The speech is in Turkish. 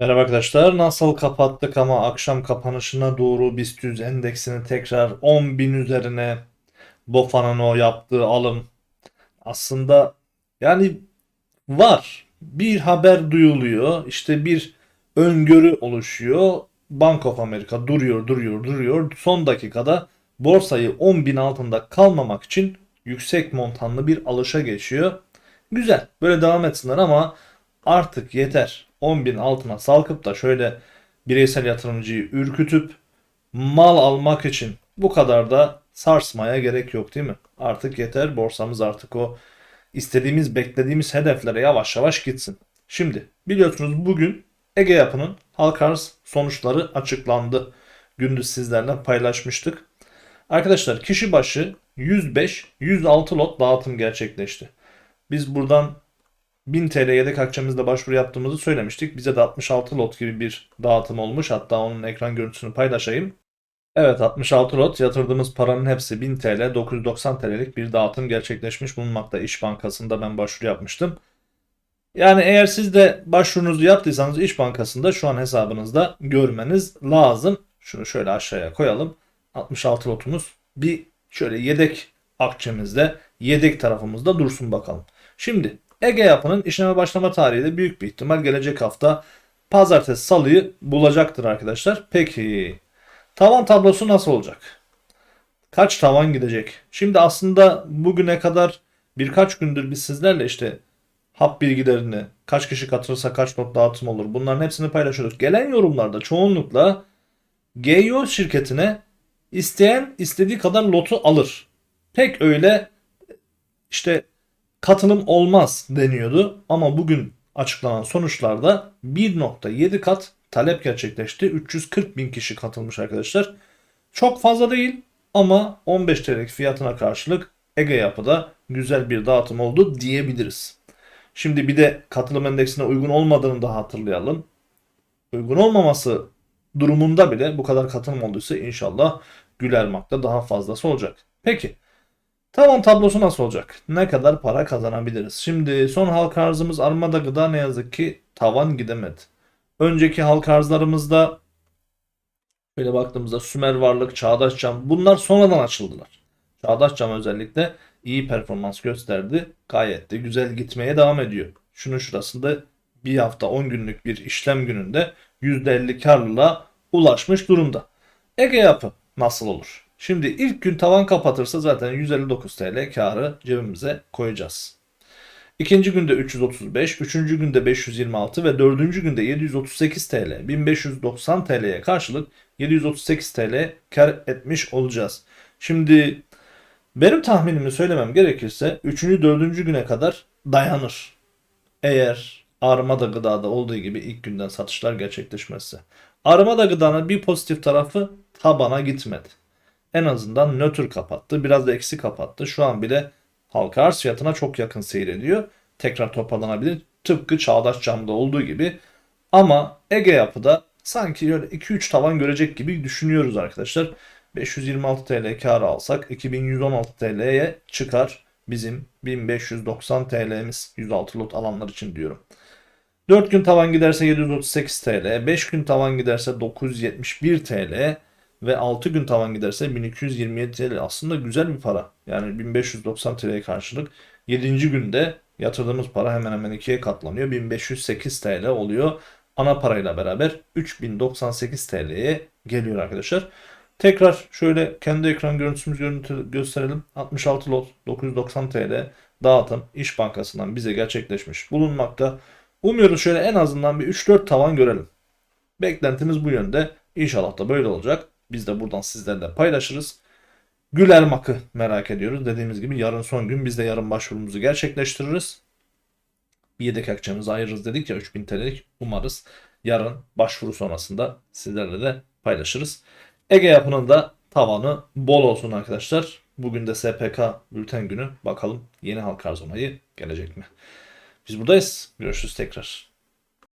Merhaba arkadaşlar. Nasıl kapattık ama akşam kapanışına doğru BIST 100 endeksini tekrar 10.000 üzerine BOFA'nın o yaptığı alım aslında yani var. Bir haber duyuluyor. işte bir öngörü oluşuyor. Bank of America duruyor, duruyor, duruyor. Son dakikada borsayı 10.000 altında kalmamak için yüksek montanlı bir alışa geçiyor. Güzel. Böyle devam etsinler ama artık yeter. 10.000 altına salkıp da şöyle bireysel yatırımcıyı ürkütüp mal almak için bu kadar da sarsmaya gerek yok değil mi? Artık yeter. Borsamız artık o istediğimiz, beklediğimiz hedeflere yavaş yavaş gitsin. Şimdi biliyorsunuz bugün Ege Yapı'nın halka arz sonuçları açıklandı. Gündüz sizlerle paylaşmıştık. Arkadaşlar kişi başı 105-106 lot dağıtım gerçekleşti. Biz buradan 1000 TL yedek akçemizde başvuru yaptığımızı söylemiştik. Bize de 66 lot gibi bir dağıtım olmuş. Hatta onun ekran görüntüsünü paylaşayım. Evet 66 lot yatırdığımız paranın hepsi 1000 TL 990 TL'lik bir dağıtım gerçekleşmiş bulunmakta. İş Bankası'nda ben başvuru yapmıştım. Yani eğer siz de başvurunuzu yaptıysanız İş Bankası'nda şu an hesabınızda görmeniz lazım. Şunu şöyle aşağıya koyalım. 66 lotumuz bir şöyle yedek akçemizde, yedek tarafımızda dursun bakalım. Şimdi Ege Yapı'nın işleme başlama tarihi de büyük bir ihtimal gelecek hafta pazartesi salıyı bulacaktır arkadaşlar. Peki tavan tablosu nasıl olacak? Kaç tavan gidecek? Şimdi aslında bugüne kadar birkaç gündür biz sizlerle işte hap bilgilerini, kaç kişi katılırsa kaç not dağıtım olur bunların hepsini paylaşıyoruz. Gelen yorumlarda çoğunlukla GEO şirketine isteyen istediği kadar lotu alır. Pek öyle işte katılım olmaz deniyordu ama bugün açıklanan sonuçlarda 1.7 kat talep gerçekleşti. 340 bin kişi katılmış arkadaşlar. Çok fazla değil ama 15 TL'lik fiyatına karşılık Ege Yapı'da güzel bir dağıtım oldu diyebiliriz. Şimdi bir de katılım endeksine uygun olmadığını da hatırlayalım. Uygun olmaması durumunda bile bu kadar katılım olduysa inşallah Gülermak'ta daha fazlası olacak. Peki Tavan tablosu nasıl olacak? Ne kadar para kazanabiliriz? Şimdi son halka arzımız Armada Gıda ne yazık ki tavan gidemedi. Önceki halka arzlarımızda böyle baktığımızda Sümer Varlık, Çağdaş Cam bunlar sonradan açıldılar. Çağdaş Cam özellikle iyi performans gösterdi. Gayet de güzel gitmeye devam ediyor. Şunun şurasında bir hafta 10 günlük bir işlem gününde %50 karlılığa ulaşmış durumda. Ege Yapı nasıl olur? Şimdi ilk gün tavan kapatırsa zaten 159 TL karı cebimize koyacağız. İkinci günde 335, üçüncü günde 526 ve dördüncü günde 738 TL, 1590 TL'ye karşılık 738 TL kar etmiş olacağız. Şimdi benim tahminimi söylemem gerekirse 3. 4. güne kadar dayanır. Eğer Armada Gıda'da olduğu gibi ilk günden satışlar gerçekleşmezse. Armada Gıda'nın bir pozitif tarafı tabana gitmedi en azından nötr kapattı. Biraz da eksi kapattı. Şu an bile halka arz fiyatına çok yakın seyrediyor. Tekrar toparlanabilir. Tıpkı Çağdaş Cam'da olduğu gibi. Ama Ege Yapı'da sanki öyle 2-3 tavan görecek gibi düşünüyoruz arkadaşlar. 526 TL kar alsak 2116 TL'ye çıkar bizim 1590 TL'miz 106 lot alanlar için diyorum. 4 gün tavan giderse 738 TL, 5 gün tavan giderse 971 TL, ve 6 gün tavan giderse 1227 TL aslında güzel bir para. Yani 1590 TL'ye karşılık 7. günde yatırdığımız para hemen hemen ikiye katlanıyor. 1508 TL oluyor. Ana parayla beraber 3098 TL'ye geliyor arkadaşlar. Tekrar şöyle kendi ekran görüntüsümüzü gösterelim. 66 lot 990 TL dağıtım İş Bankası'ndan bize gerçekleşmiş bulunmakta. Umuyoruz şöyle en azından bir 3-4 tavan görelim. Beklentimiz bu yönde. İnşallah da böyle olacak. Biz de buradan sizlerle paylaşırız. Güler Mak'ı merak ediyoruz. Dediğimiz gibi yarın son gün biz de yarın başvurumuzu gerçekleştiririz. Bir yedek akçemizi ayırırız dedik ya 3000 TL'lik. Umarız yarın başvuru sonrasında sizlerle de paylaşırız. Ege yapının da tavanı bol olsun arkadaşlar. Bugün de SPK bülten günü. Bakalım yeni halka arz gelecek mi? Biz buradayız. Görüşürüz tekrar.